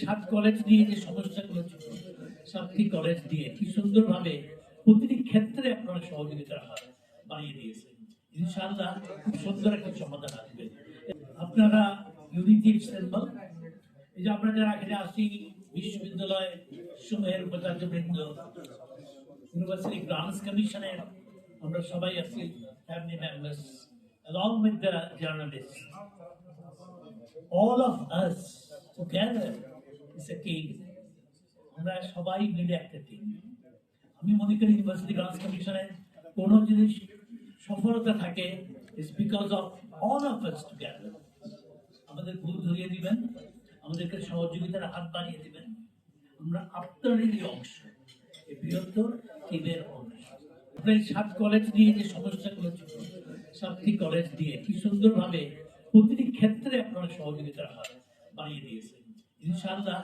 সাত কলেজ নিয়ে যে সমস্যাগুলো ছিল সাতটি কলেজ দিয়ে কি সুন্দরভাবে প্রতিটি ক্ষেত্রে আপনারা সহযোগিতার হাত বাড়িয়ে দিয়েছেন। ইনশাআল্লাহ খুব সুন্দর একটা সমাধান আসবে। আপনারা ইউনিটি সিম্বল এই যে আমরা যারা এখানে আসি, বিশ্ববিদ্যালয় সমূহের উপাচার্য বৃন্দ ইউনিভার্সিটি গ্রান্টস কমিশনের আমরা সবাই আছি family members along with the journalists all of us together is a team আমরা সবাই মিলে একটা টিম আমি মনে করি ইউনিভার্সিটি গ্রান্টস কমিশনের কোনো জিনিস সফলতা থাকে is because of all of us together আমাদের ভুল ধরিয়ে দিবেন, আমাদেরকে সহযোগিতার হাত বাড়িয়ে দিবেন। আমরা আপনাদেরই অংশ, এই বৃহত্তর টিমের অংশ। প্রায় সাত কলেজ নিয়ে যে সমস্যাগুলো ছিল সাতটি কলেজ দিয়ে কি সুন্দরভাবে প্রতিটি ক্ষেত্রে আপনারা সহযোগিতার হাত বাড়িয়ে দিয়েছেন ইনশাআল্লাহ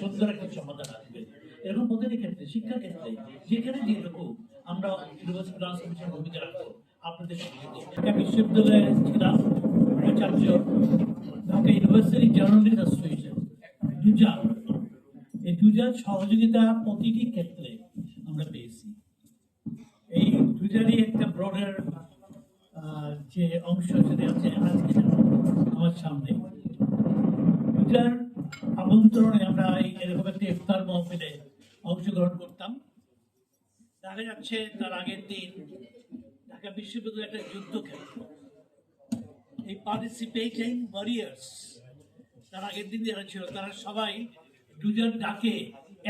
সুন্দর একটা সমাধান আসবে। এরকম প্রতিটি ক্ষেত্রে শিক্ষা ক্ষেত্রে, যেখানে যেরকম আমরা ইউনিভার্সিটি ভূমিকা রাখব, আপনাদের ঢাকা বিশ্ববিদ্যালয়ে ছিলাম উপাচার্য ঢাকা ইউনিভার্সিটি জার্নালিস্ট অ্যাসোসিয়েশন এই সহযোগিতা প্রতিটি ক্ষেত্রে আমরা পেয়েছি। এই দুজারই একটা ব্রডার যে অংশ সেটা হচ্ছে আজকে আমার সামনে। দুজার আমন্ত্রণে আমরা এই এরকম একটা ইফতার মহফিলে অংশগ্রহণ করতাম। দেখা যাচ্ছে তার আগের দিন ঢাকা বিশ্ববিদ্যালয় একটা যুদ্ধক্ষেত্র এই পার্টিসিপেটিং ওয়ারিয়ার্স তার আগের দিন যারা ছিল, তারা সবাই দুজন ডাকে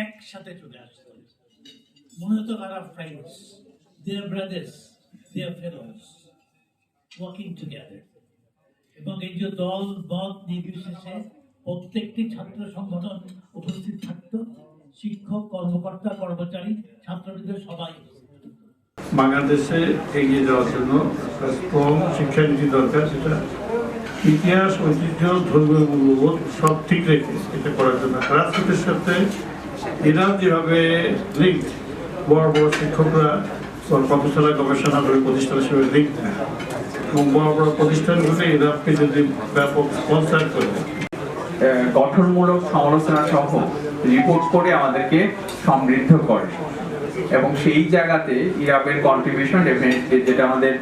একসাথে চলে আসতো। মনে হতো তারা friends their brothers their fellows working together এবং এই যে দল, মত নির্বিশেষে প্রত্যেকটি ছাত্র সংগঠন উপস্থিত থাকতো। শিক্ষক, কর্মকর্তা, কর্মচারী ছাত্রবৃন্দ সবাই। বাংলাদেশে এগিয়ে যাওয়ার জন্য স্ট্রং শিক্ষানীতি দরকার, সেটা ইতিহাস, ঐতিহ্য, ধর্মীয় মূল্যবোধ সব ঠিক রেখে এটা করার জন্য। রাজনীতির সাথে এরা যেভাবে লিঙ্ক বড় বড় শিক্ষকরা প্রফেশনাল গবেষণাগারী প্রতিষ্ঠান হিসেবে লিঙ্ক এবং বড় বড় প্রতিষ্ঠানগুলি এরাকে যদি ব্যাপক স্পন্সার করে। গঠনমূলক সমালোচনা সহ রিপোর্ট করে আমাদেরকে সমৃদ্ধ করে। এবং সেই জায়গাতে ইরাবের কন্ট্রিবিউশন ডেফিনেটলি যেটা আমাদের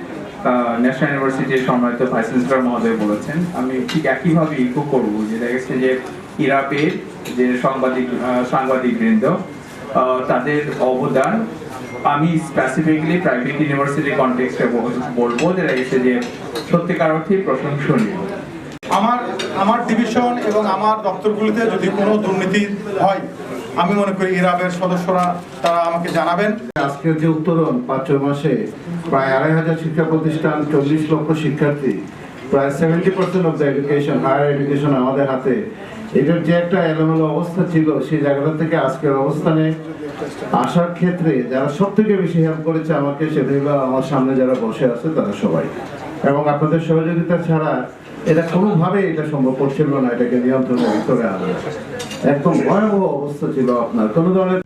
ন্যাশনাল ইউনিভার্সিটির সম্মানিত ভাইস চ্যান্সেলর মহোদয় বলেছেন আমি ঠিক একইভাবে ইকো করব যে দেখা গেছে যে ইরাবের যে সাংবাদিক আহ, সাংবাদিকবৃন্দ আহ, তাদের অবদান আমি স্পেসিফিকলি প্রাইভেট ইউনিভার্সিটি কনটেক্সটে বলব যে দেখা গেছে যে সত্যিকার অর্থেই প্রশংসনীয়। আমার আমার ডিভিশন এবং আমার দপ্তরগুলিতে যদি কোনো দুর্নীতি হয়, আমি মনে করি ইরাবের সদস্যরা তারা আমাকে জানাবেন। আজকের যে উত্তরণ, পাঁচ, ছয় মাসে প্রায় আড়াই হাজার শিক্ষা প্রতিষ্ঠান, চল্লিশ লক্ষ শিক্ষার্থী, প্রায় seventy percent of the education higher education আমাদের হাতে। এটার যে একটা এলোমেলো অবস্থা ছিল, সেই জায়গাটা থেকে আজকের অবস্থানে আসার ক্ষেত্রে যারা সব থেকে বেশি হেল্প করেছে আমাকে, সেটা আমার সামনে যারা বসে আছে, তারা সবাই। এবং আপনাদের সহযোগিতা ছাড়া এটা কোনোভাবে এটা সম্ভব করছিল না, এটাকে নিয়ন্ত্রণের ভিতরে আনা। একদম ভয়াবহ অবস্থা ছিল আপনার। কোনো ধরনের